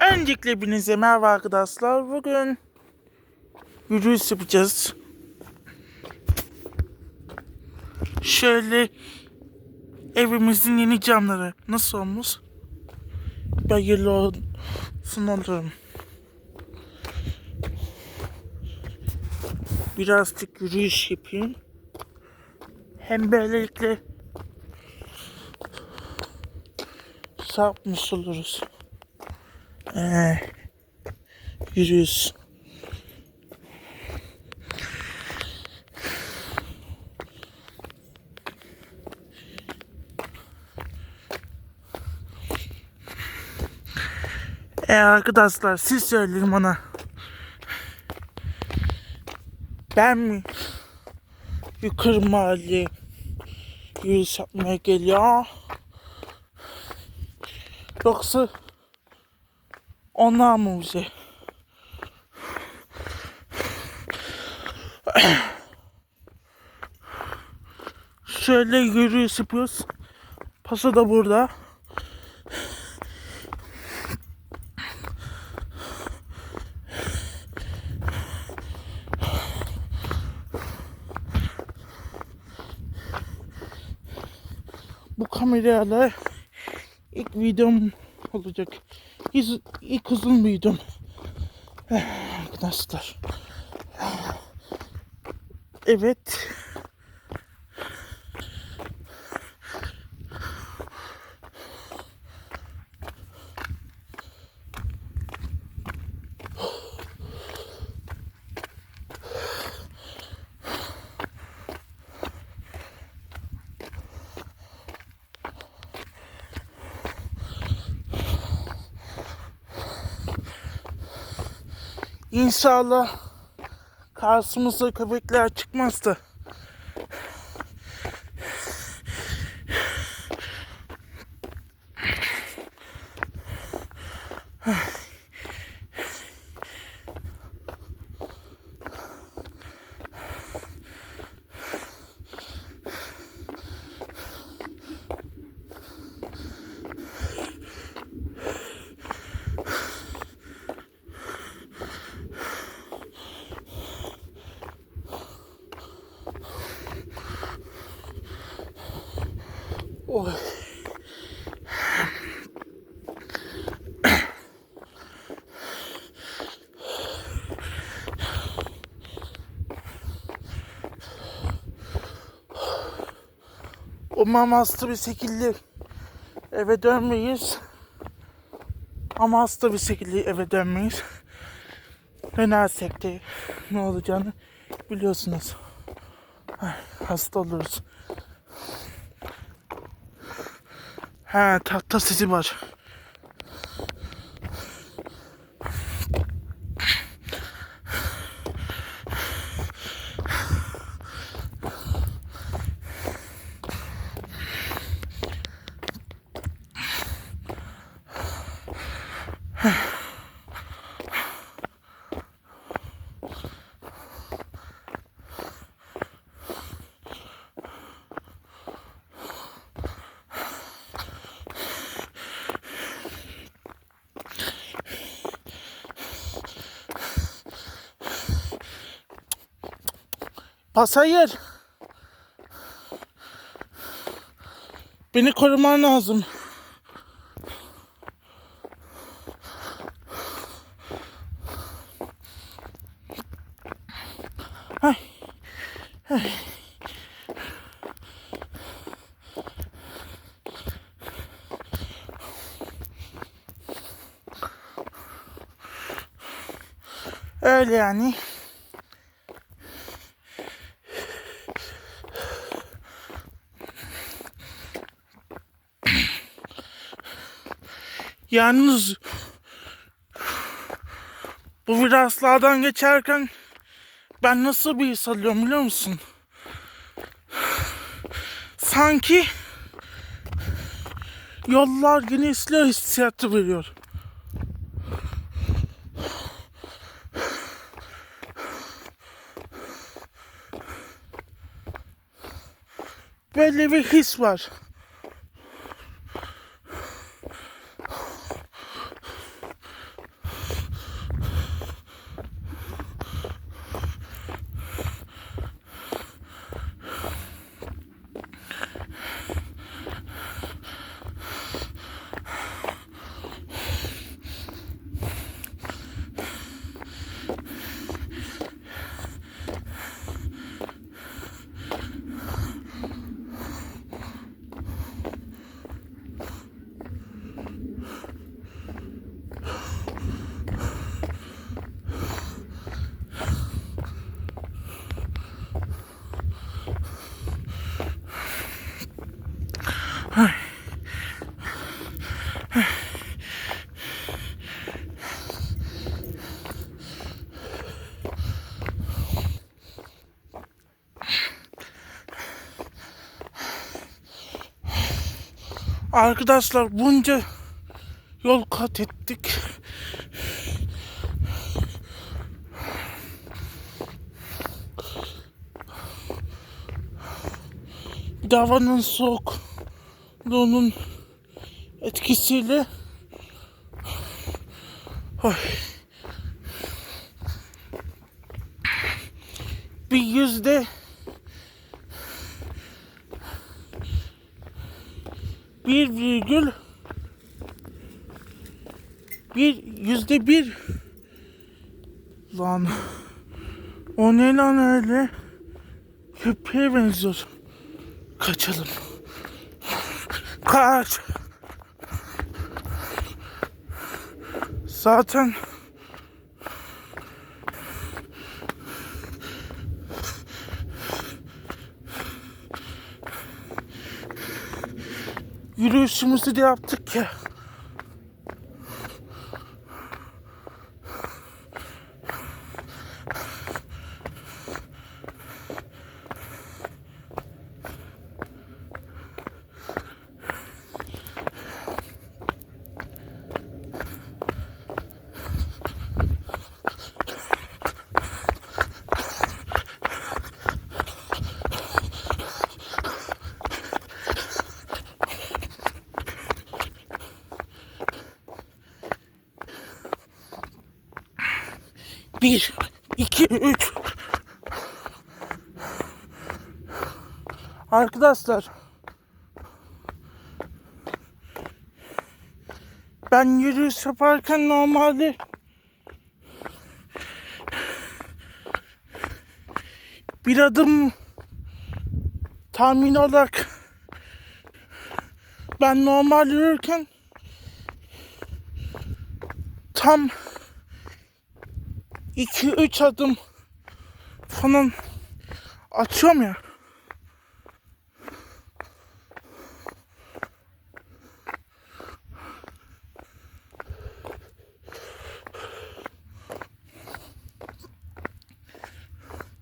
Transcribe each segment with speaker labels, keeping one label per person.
Speaker 1: Öncelikle hepinize merhaba arkadaşlar. Bugün yürüyüş yapacağız. Şöyle evimizin yeni camları nasıl olmuş? Hayırlı olsun olurum. Birazcık yürüyüş yapayım. Hem böylelikle sapmış oluruz. Ee, yürüyüş. E arkadaşlar siz söyleyin bana. Ben mi yukarı mahalle yürüyüş yapmaya geliyor? Yoksa mı bize? Şöyle yürüyüş yapıyoruz. Pasa da burada. Bu kamerayla ilk videom olacak. İlk, ilk uzun videom. Eh, Arkadaşlar. Evet. İnşallah karşımıza köpekler çıkmaz da. Umarım hasta bir şekilde eve dönmeyiz. Ama hasta bir şekilde eve dönmeyiz. Dönersek de ne olacağını biliyorsunuz. Hasta oluruz. Ha tahta sesi var. Pas hayır. Beni koruman lazım. Öyle yani. Yalnız bu viraslardan geçerken ben nasıl bir his alıyorum biliyor musun? Sanki yollar genişliyor hissiyatı veriyor. Böyle bir his var. Arkadaşlar bunca yol kat ettik. Havanın soğukluğunun etkisiyle Oy. bir yüzde bir virgül bir yüzde bir. Lan o ne lan öyle? Köpeğe benziyor. Kaçalım. Kaç. Zaten yürüyüşümüzü de yaptık ya. Bir, iki, üç. Arkadaşlar. Ben yürüyüş yaparken normalde bir adım tahmin olarak ben normal yürürken tam 2-3 adım falan atıyorum ya.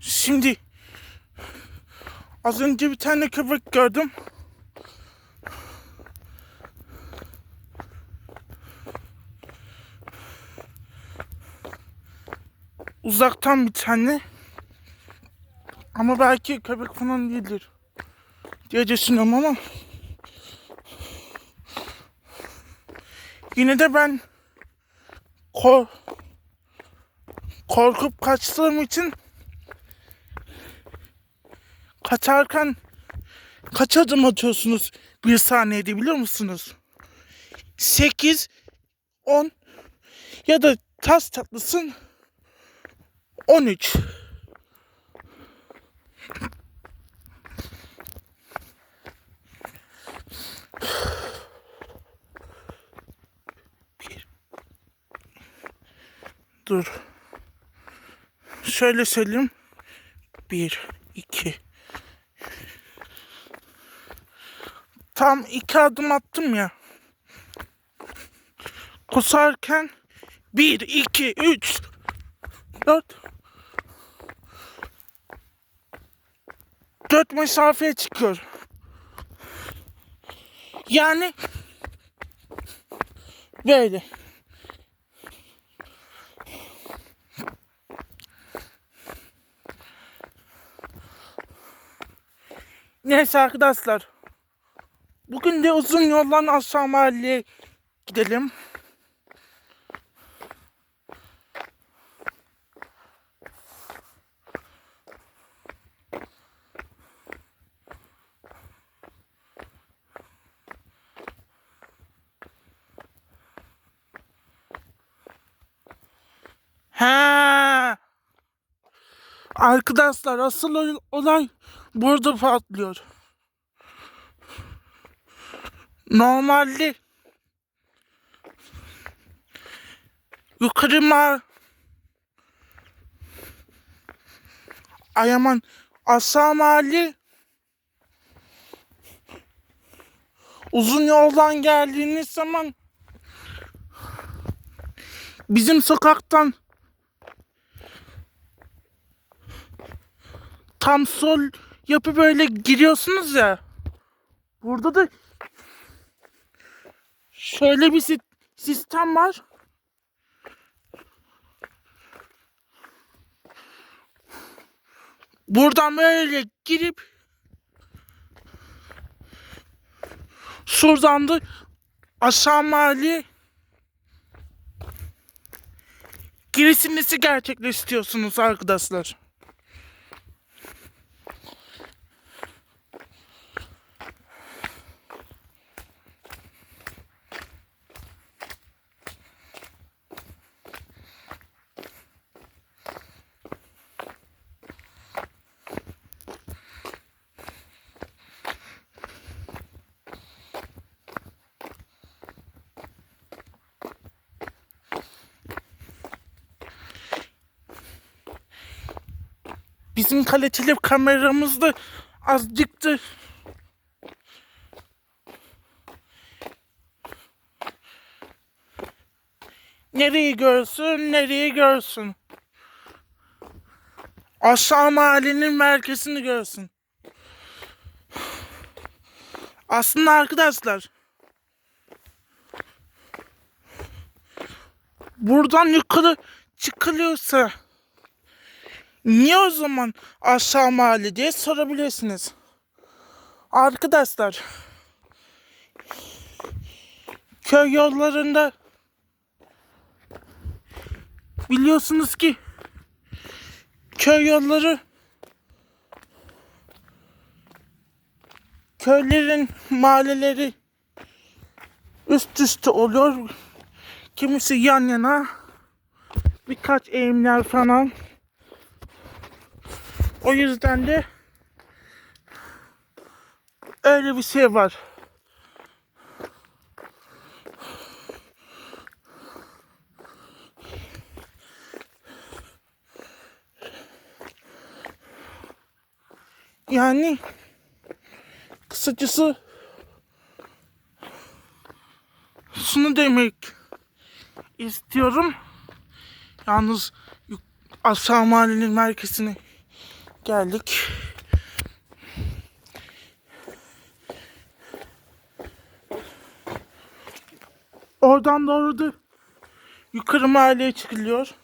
Speaker 1: Şimdi az önce bir tane köpek gördüm. Uzaktan bir tane. Ama belki köpek falan değildir diye düşünüyorum ama yine de ben kor korkup kaçtığım için kaçarken kaç adım atıyorsunuz bir saniyede biliyor musunuz? 8 10 ya da tas tatlısın 13 Bir. Dur. Şöyle söyleyeyim. Bir, iki. Tam iki adım attım ya. Kusarken bir, iki, üç, dört. Dört mesafeye çıkıyor. Yani böyle. Neyse arkadaşlar. Bugün de uzun yoldan aşağı mahalleye gidelim. He. Arkadaşlar asıl ol- olay burada patlıyor. Normalde yukarı ma Ay aman aşağı mahalle uzun yoldan geldiğiniz zaman bizim sokaktan tam sol yapı böyle giriyorsunuz ya. Burada da Şöyle bir si- sistem var. Buradan böyle girip şuradan da aşağı mahalle girişimlisi gerçekleştiriyorsunuz arkadaşlar. Bizim kaliteli kameramız da azıcıktı. Nereyi görsün, nereyi görsün. Aşağı mahallenin merkezini görsün. Aslında arkadaşlar buradan yukarı çıkılıyorsa Niye o zaman aşağı mahalle diye sorabilirsiniz. Arkadaşlar köy yollarında biliyorsunuz ki köy yolları köylerin mahalleleri üst üste oluyor. Kimisi yan yana birkaç eğimler falan. O yüzden de öyle bir şey var. Yani kısacası şunu demek istiyorum. Yalnız aşağı mahallenin merkezine geldik. Oradan doğru da yukarı mahalleye çıkılıyor.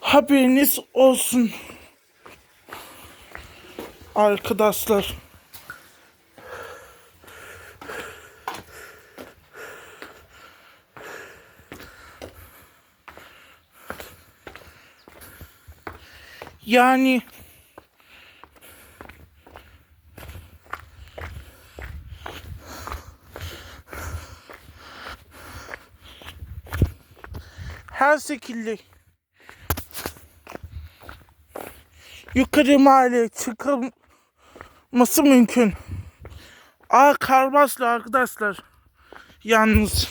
Speaker 1: Haberiniz olsun. Arkadaşlar. Yani her şekilde yukarı mahalleye çıkılması mümkün. Aa Karbaslı arkadaşlar. Yalnız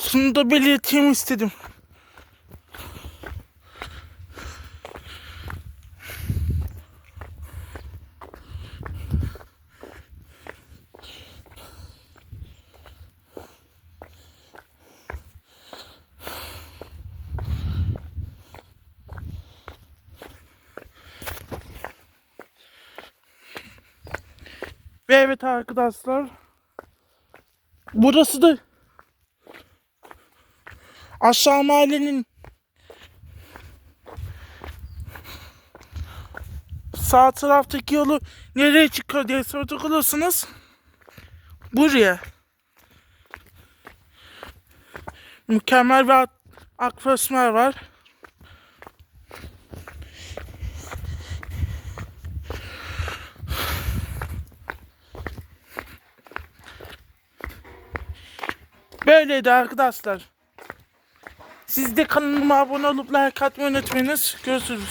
Speaker 1: şunu da belirteyim istedim. Ve evet arkadaşlar. Burası da aşağı mahallenin sağ taraftaki yolu nereye çıkıyor diye soracak olursanız buraya. Mükemmel bir atmosfer var. Böyleydi arkadaşlar. Siz de kanalıma abone olup like atmayı unutmayınız. Görüşürüz.